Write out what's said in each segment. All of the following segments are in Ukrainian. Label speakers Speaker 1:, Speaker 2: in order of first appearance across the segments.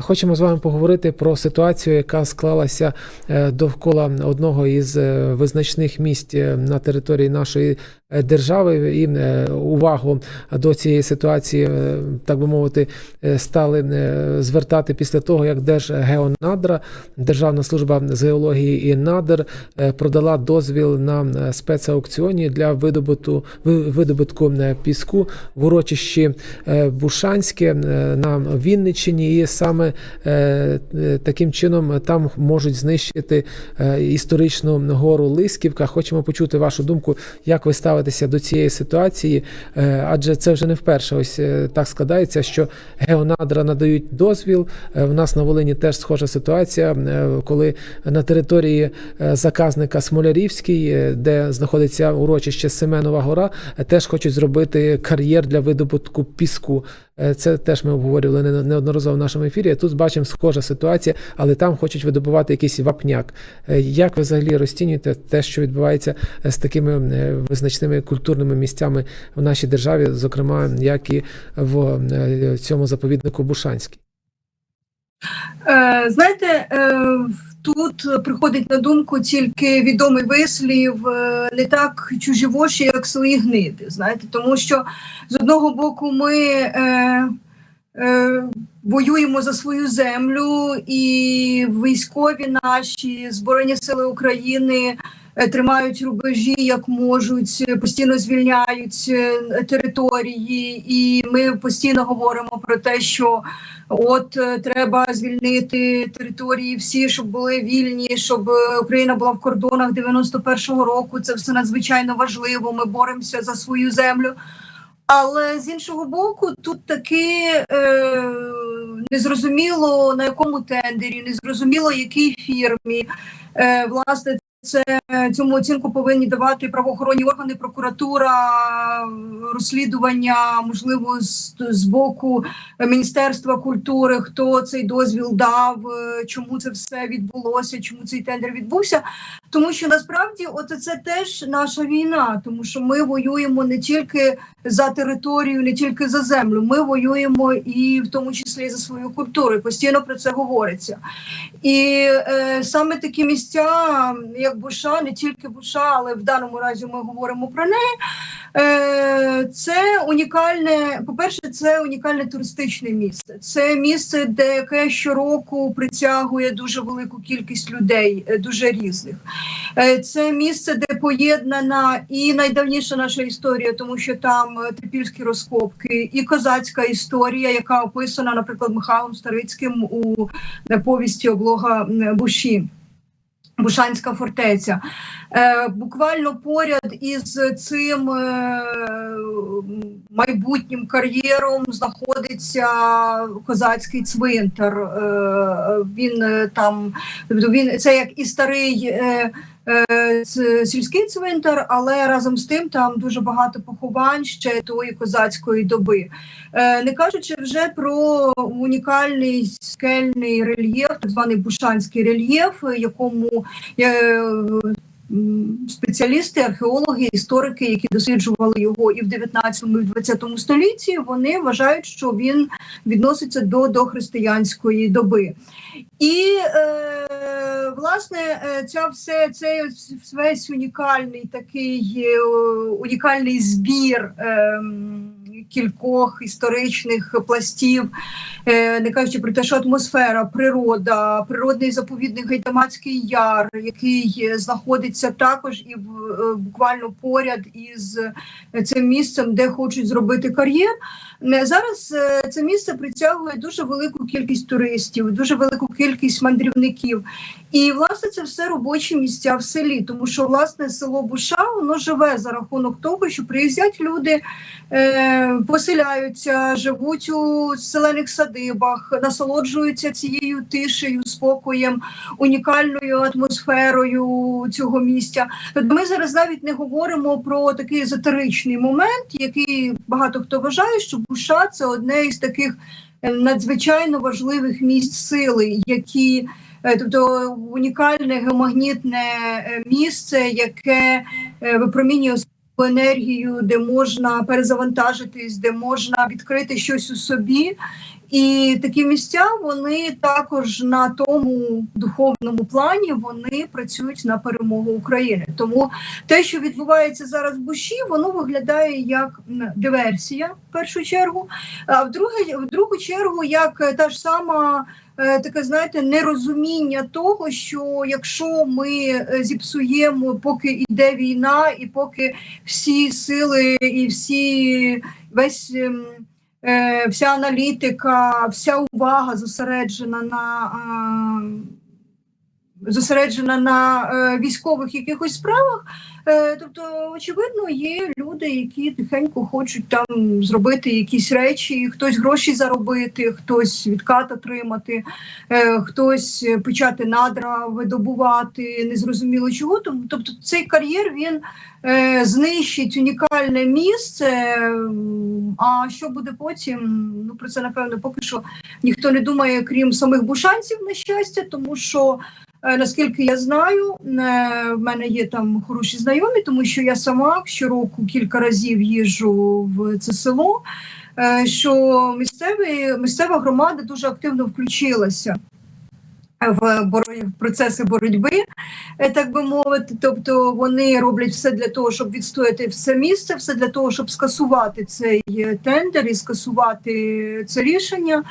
Speaker 1: Хочемо з вами поговорити про ситуацію, яка склалася е, довкола одного із е, визначних місць е, на території нашої держави. І увагу до цієї ситуації, так би мовити, стали звертати після того, як Держгеонадра, Державна служба з геології і надр продала дозвіл на спецаукціоні для видобуту видобутку піску в урочищі Бушанське на Вінниччині, і саме е, е, таким чином там можуть знищити е, історичну гору Лисківка. Хочемо почути вашу думку, як ви ставитеся до цієї ситуації, Е, адже це вже не вперше. Ось так складається, що геонадра надають дозвіл. В нас на Волині теж схожа ситуація, коли на території заказника Смолярівський, де знаходиться урочище Семенова гора, теж хочуть зробити кар'єр для видобутку піску. Е, Це теж ми обговорювали не- неодноразово в нашому ефірі. Тут бачимо схожа ситуація, але там хочуть видобувати якийсь вапняк. Е, Як ви взагалі розцінюєте те, що відбувається е, з такими визначними культурними місцями в нашій державі, зокрема, як і в цьому заповіднику Бушанський?
Speaker 2: Е, Знаєте, е, тут приходить на думку тільки відомий вислів е, не так чужі воші, як свої гниди. Знаєте, тому що з одного боку ми е, е, воюємо за свою землю, і військові наші збройні сили України. Е, Тримають рубежі як можуть, е, постійно звільняють е, території, і ми постійно говоримо про те, що От треба звільнити території всі, щоб були вільні, щоб Україна була в кордонах 91-го року. Це все надзвичайно важливо. Ми боремося за свою землю. Але з іншого боку, тут таки е, незрозуміло на якому тендері, незрозуміло якій фірмі. Е, власне, це цьому оцінку повинні давати правоохоронні органи, прокуратура, розслідування, можливо, з, з боку Міністерства культури, хто цей дозвіл дав, е, чому це все відбулося, чому цей тендер відбувся. Тому що насправді, от це теж наша війна, тому що ми воюємо не тільки за територію, не тільки за землю. Ми воюємо і в тому числі за свою культуру. Постійно про це говориться. І е, саме такі місця, як Буша, не тільки Буша, але в даному разі ми говоримо про неї. Е, це унікальне, по-перше, це унікальне туристичне місце. Це місце, де яке щороку притягує дуже велику кількість людей, е, дуже різних. Е, Це місце, де поєднана і найдавніша наша історія, тому що там е, трипільські розкопки, і козацька історія, яка описана, наприклад, Михайлом Старицьким у е, повісті облога Буші. Бушанська фортеця. Е, буквально поряд із цим е, майбутнім кар'єром знаходиться козацький цвинтар. Е, він е, там, він це як і старий. Е, Сільський цвинтар, але разом з тим там дуже багато поховань ще тої козацької доби. Е, Не кажучи вже про унікальний скельний рельєф, так званий Бушанський рельєф, якому е, спеціалісти, археологи, історики, які досліджували його і в 19 і в 20 столітті, вони вважають, що він відноситься до дохристиянської доби. І е, власне е, ця все цей весь унікальний такий е, унікальний збір. Е, Кількох історичних пластів, е, не кажучи про те, що атмосфера, природа, природний заповідник Гайдамацький яр, який е, знаходиться також і е, буквально поряд із е, цим місцем, де хочуть зробити кар'єр. Не, Зараз е, це місце притягує дуже велику кількість туристів, дуже велику кількість мандрівників. І власне це все робочі місця в селі, тому що власне село Буша воно живе за рахунок того, що приїздять люди, е, поселяються, живуть у селених садибах, насолоджуються цією тишею, спокоєм, унікальною атмосферою цього місця. Тобто ми зараз навіть не говоримо про такий езотеричний момент, який багато хто вважає, що Буша це одне із таких е, надзвичайно важливих місць сили, які е, тобто унікальне геомагнітне е, місце, яке випромінює свою енергію, де можна перезавантажитись, де можна відкрити щось у собі. І такі місця вони також на тому духовному плані вони працюють на перемогу України. Тому те, що відбувається зараз в Буші, воно виглядає як диверсія в першу чергу, а в друге, в другу чергу, як та ж сама. е, Таке, знаєте, нерозуміння того, що якщо ми е, зіпсуємо, поки йде війна, і поки всі сили і всі весь ем, вся аналітика, вся увага зосереджена на е, зосереджена на е, військових якихось справах. Е, тобто, очевидно, є люди, які тихенько хочуть там зробити якісь речі, хтось гроші заробити, хтось відкат отримати, е, хтось почати надра видобувати, незрозуміло чого. Тобто цей кар'єр він знищить унікальне місце. А що буде потім? Ну про це напевно поки що ніхто не думає, крім самих бушанців, на щастя, тому що. Е, Наскільки я знаю, в мене є там хороші знайомі, тому що я сама щороку кілька разів їжджу в це село. е, Що місцеві місцева громада дуже активно включилася в в процеси боротьби, е, так би мовити. Тобто вони роблять все для того, щоб відстояти все місце, все для того, щоб скасувати цей е, тендер і скасувати це рішення.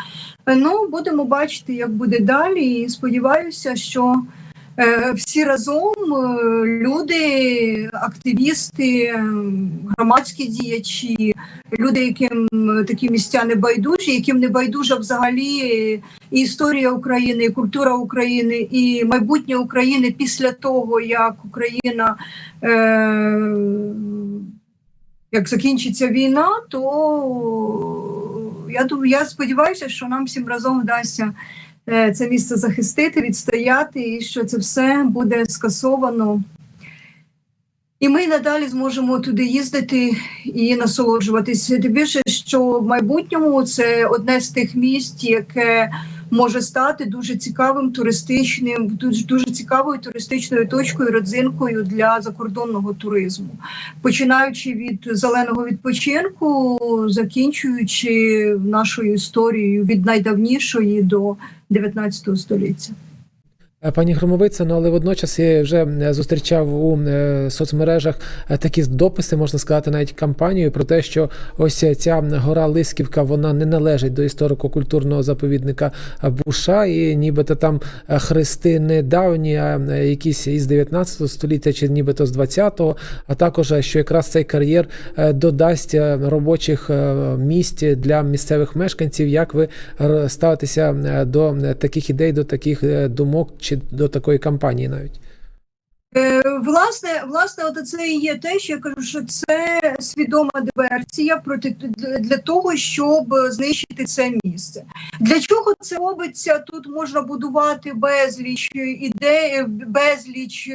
Speaker 2: Е, Ну, будемо бачити, як буде далі. І сподіваюся, що всі разом люди, активісти, громадські діячі, люди, яким е, такі місця не байдужі, яким не байдужа взагалі і історія України, і культура України, і майбутнє України після того, як Україна. Е- як закінчиться війна, то я думаю, я сподіваюся, що нам всім разом вдасться е, це місце захистити, відстояти, і що це все буде скасовано. І ми надалі зможемо туди їздити і насолоджуватися. Тим більше, що в майбутньому це одне з тих місць, яке може стати дуже цікавим туристичним, дуже, дуже цікавою туристичною точкою, родзинкою для закордонного туризму, починаючи від зеленого відпочинку, закінчуючи нашою історією від найдавнішої до 19 століття.
Speaker 1: Е, Пані Громовиця, ну але водночас я вже зустрічав у е, соцмережах е, такі дописи, можна сказати, навіть кампанію про те, що ось ця гора Лисківка вона не належить до історико-культурного заповідника Буша, і нібито там хрести не давні, а якісь із 19 століття чи нібито з 20-го, а також що якраз цей кар'єр додасть робочих місць для місцевих мешканців. Як ви ставитеся до таких ідей, до таких думок чи до такої кампанії навіть?
Speaker 2: Е, Власне, власне, от це і є те, що я кажу, що це свідома диверсія проти для того, щоб знищити це місце. Для чого це робиться? Тут можна будувати безліч ідей, безліч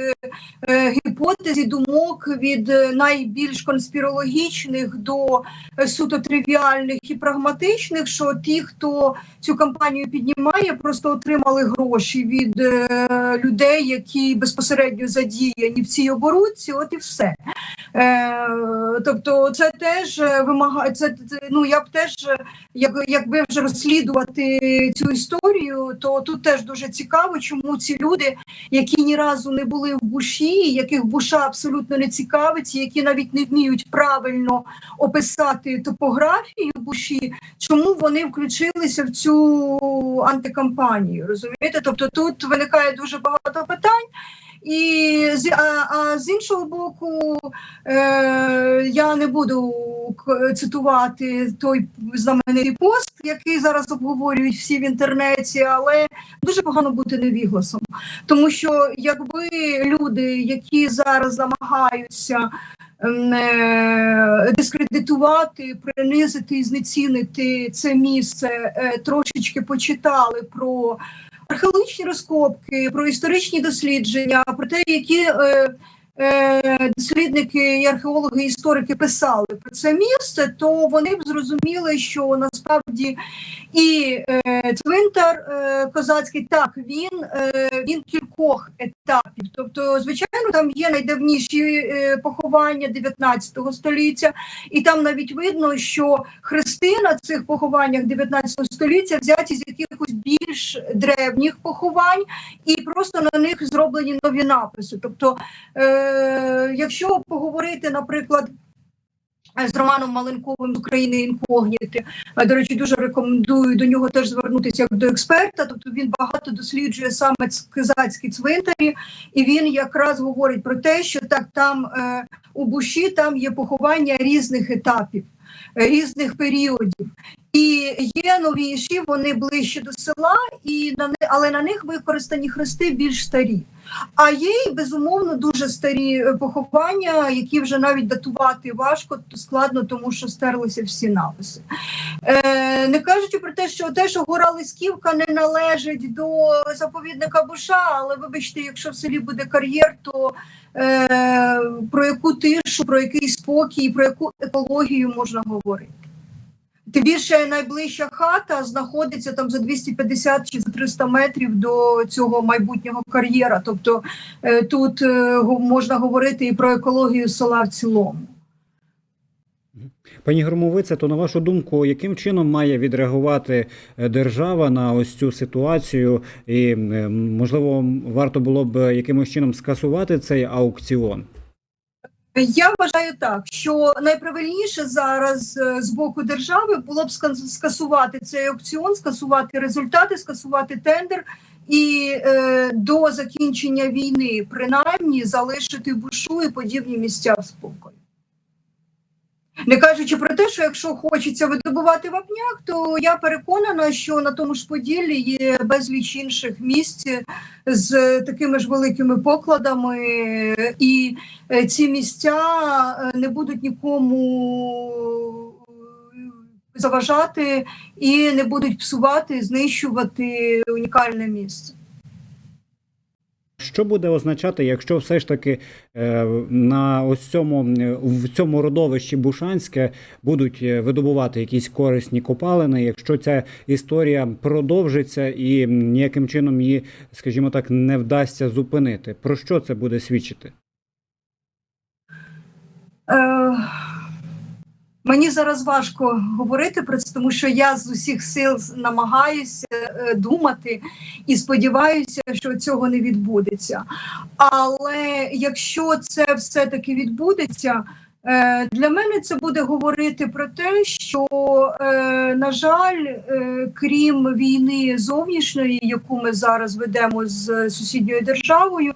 Speaker 2: е, гіпотез і думок від найбільш конспірологічних до суто тривіальних і прагматичних. Що ті, хто цю кампанію піднімає, просто отримали гроші від е, людей, які безпосередньо задіяні в цій оборудці. От і все. Е, тобто, це теж е, вимагає це, це. Ну я б теж, е, як, якби вже розслідувати цю історію, то тут теж дуже цікаво, чому ці люди, які ні разу не були в буші, яких буша абсолютно не цікавить, які навіть не вміють правильно описати топографію буші, чому вони включилися в цю антикампанію? Розумієте? Тобто тут виникає дуже багато питань. І з, а, а з іншого боку, е, я не буду цитувати той знаменитий пост, який зараз обговорюють всі в інтернеті, але дуже погано бути невігласом. Тому що якби люди, які зараз намагаються ем, е, дискредитувати, принизити і знецінити це місце, е, трошечки почитали про археологічні розкопки, про історичні дослідження, про те, які е, дослідники, і археологи, і історики писали про це місце, то вони б зрозуміли, що насправді і е, цвинтар е, козацький так він, е, він кількох етапів. Тобто, звичайно, там є найдавніші е, поховання 19 століття, і там навіть видно, що хрести на цих похованнях 19 століття взяті з якихось більш древніх поховань, і просто на них зроблені нові написи. Тобто, е, якщо поговорити, наприклад. З Романом Маленковим з України інкогніти. До речі, дуже рекомендую до нього теж звернутися як до експерта. Тобто він багато досліджує саме козацькі цвинтарі, і він якраз говорить про те, що так там е, у Буші там є поховання різних етапів, е, різних періодів. І є новіші, вони ближче до села, і на не- але на них використані хрести більш старі. А є й безумовно дуже старі е, поховання, які вже навіть датувати важко, складно, тому що стерлися всі написи. Е, не кажучи про те, що те, що гора Лисківка не належить до заповідника Буша, але вибачте, якщо в селі буде кар'єр, то е, про яку тишу, про який спокій, про яку екологію можна говорити. Тим більше найближча хата знаходиться там за 250 чи за 300 метрів до цього майбутнього кар'єра. Тобто е, тут е, можна говорити і про екологію села в цілому.
Speaker 3: Пані Громовице, то на вашу думку, яким чином має відреагувати е, держава на ось цю ситуацію? І можливо, варто було б якимось чином скасувати цей аукціон?
Speaker 2: Я вважаю так, що найправильніше зараз е, з боку держави було б ска- скасувати цей аукціон, скасувати результати, скасувати тендер і е, до закінчення війни принаймні залишити бушу і подібні місця в спокої. Не кажучи про те, що якщо хочеться видобувати вапняк, то я переконана, що на тому ж Поділлі є безліч інших місць з такими ж великими покладами, і е, ці місця е, не будуть нікому е, заважати і не будуть псувати, знищувати унікальне місце.
Speaker 3: Що буде означати, якщо все ж таки е, на ось цьому е, в цьому родовищі Бушанське будуть е, видобувати якісь корисні копалини, якщо ця історія продовжиться і ніяким чином її, скажімо так, не вдасться зупинити? Про що це буде свідчити?
Speaker 2: Е, Мені зараз важко говорити про це, тому що я з усіх сил намагаюся е, думати і сподіваюся, що цього не відбудеться. Але якщо це все-таки відбудеться, е, для мене це буде говорити про те, що, е, на жаль, крім війни зовнішньої, яку ми зараз ведемо з сусідньою державою,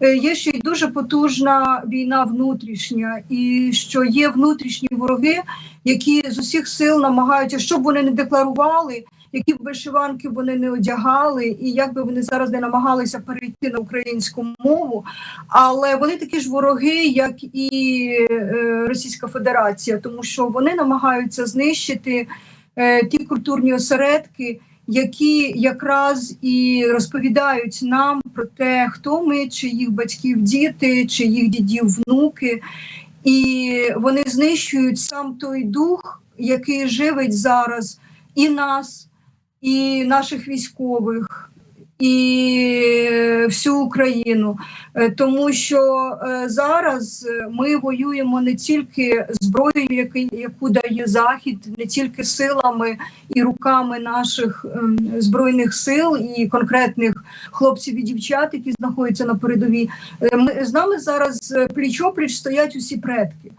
Speaker 2: є ще й дуже потужна війна внутрішня, і що є внутрішні вороги, які з усіх сил намагаються, щоб вони не декларували, які б вишиванки вони не одягали, і як би вони зараз не намагалися перейти на українську мову, але вони такі ж вороги, як і е, Російська Федерація, тому що вони намагаються знищити е, ті культурні осередки, які якраз і розповідають нам про те, хто ми, чи їх батьків діти, чи їх дідів внуки, і вони знищують сам той дух, який живить зараз і нас, і наших військових, і всю Україну, Е, тому що е, зараз е, ми воюємо не тільки зброєю, яку дає Захід, не тільки силами і руками наших ем, збройних сил і конкретних хлопців і дівчат, які знаходяться на передовій. Е, Ми з нами зараз пліч опліч стоять усі предки.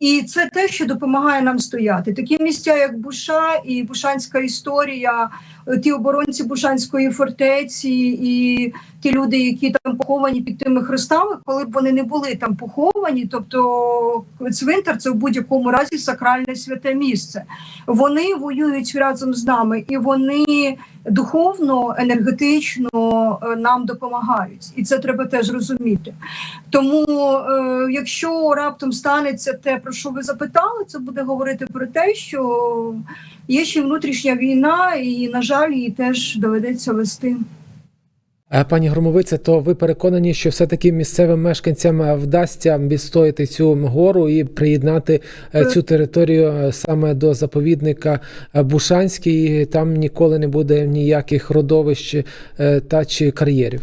Speaker 2: І це те, що допомагає нам стояти. Такі місця, як Буша і Бушанська історія, ті оборонці Бушанської фортеці, і ті люди, які там поховані під тими хрестами, коли б вони не були там поховані, тобто цвинтар це в будь-якому разі сакральне святе місце. Вони воюють разом з нами, і вони духовно, енергетично е, нам допомагають, і це треба теж розуміти. Тому, е, якщо раптом станеться те, про що ви запитали, це буде говорити про те, що є ще внутрішня війна, і на жаль, її теж доведеться вести.
Speaker 1: Е, Пані Громовице, то ви переконані, що все-таки місцевим мешканцям вдасться відстояти цю гору і приєднати е, цю територію е, саме до заповідника Бушанський, і там ніколи не буде ніяких родовищ та чи кар'єрів.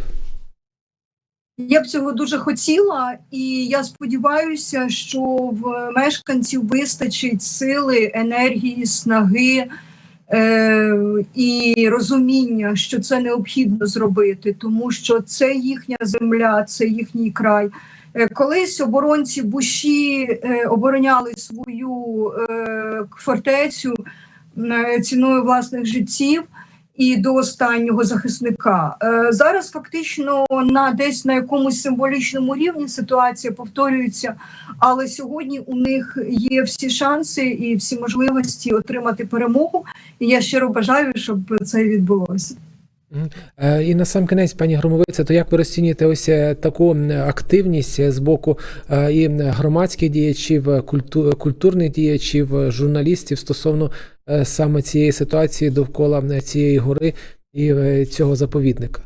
Speaker 2: Я б цього дуже хотіла, і я сподіваюся, що в мешканців вистачить сили, енергії, снаги е, і розуміння, що це необхідно зробити, тому що це їхня земля, це їхній край. Е, Колись оборонці Буші е, обороняли свою е, фортецю ціною власних життів і до останнього захисника. Е, Зараз фактично на десь на якомусь символічному рівні ситуація повторюється, але сьогодні у них є всі шанси і всі можливості отримати перемогу. І я щиро бажаю, щоб це відбулося.
Speaker 1: Е, І на сам кінець, пані Громовице, то як ви розцінюєте ось е, таку активність е, з боку і громадських діячів, культурних діячів, журналістів стосовно саме цієї ситуації довкола цієї гори і цього заповідника?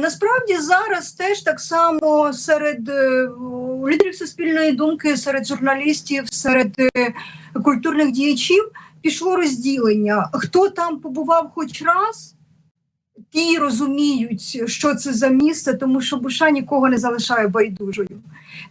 Speaker 2: Насправді зараз теж так само серед лідерів суспільної думки, серед журналістів, серед культурних діячів пішло розділення. Хто там побував хоч раз, ті розуміють, що це за місце, тому що Буша нікого не залишає байдужою.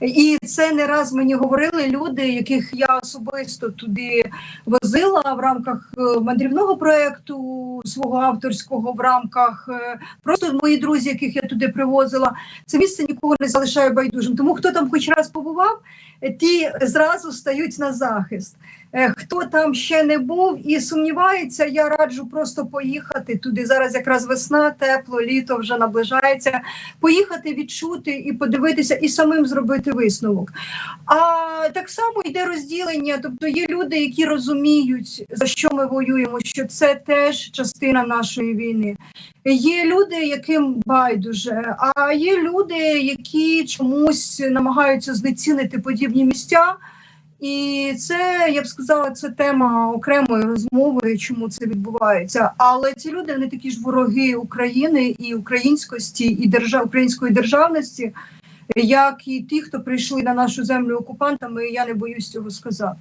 Speaker 2: І це не раз мені говорили люди, яких я особисто туди возила в рамках е, мандрівного проєкту свого авторського, в рамках е, просто мої друзі, яких я туди привозила. Це місце нікого не залишає байдужим. Тому хто там хоч раз побував, е, ті зразу стають на захист. Хто там ще не був і сумнівається, я раджу просто поїхати туди. Зараз якраз весна, тепло, літо вже наближається. Поїхати, відчути і подивитися, і самим зробити висновок. А так само йде розділення. Тобто є люди, які розуміють, за що ми воюємо, що це теж частина нашої війни. Є люди, яким байдуже, а є люди, які чомусь намагаються знецінити подібні місця. І це я б сказала, це тема окремої розмови, чому це відбувається. Але ці люди вони такі ж вороги України і українськості, і держав української державності, як і ті, хто прийшли на нашу землю окупантами. Я не боюсь цього сказати.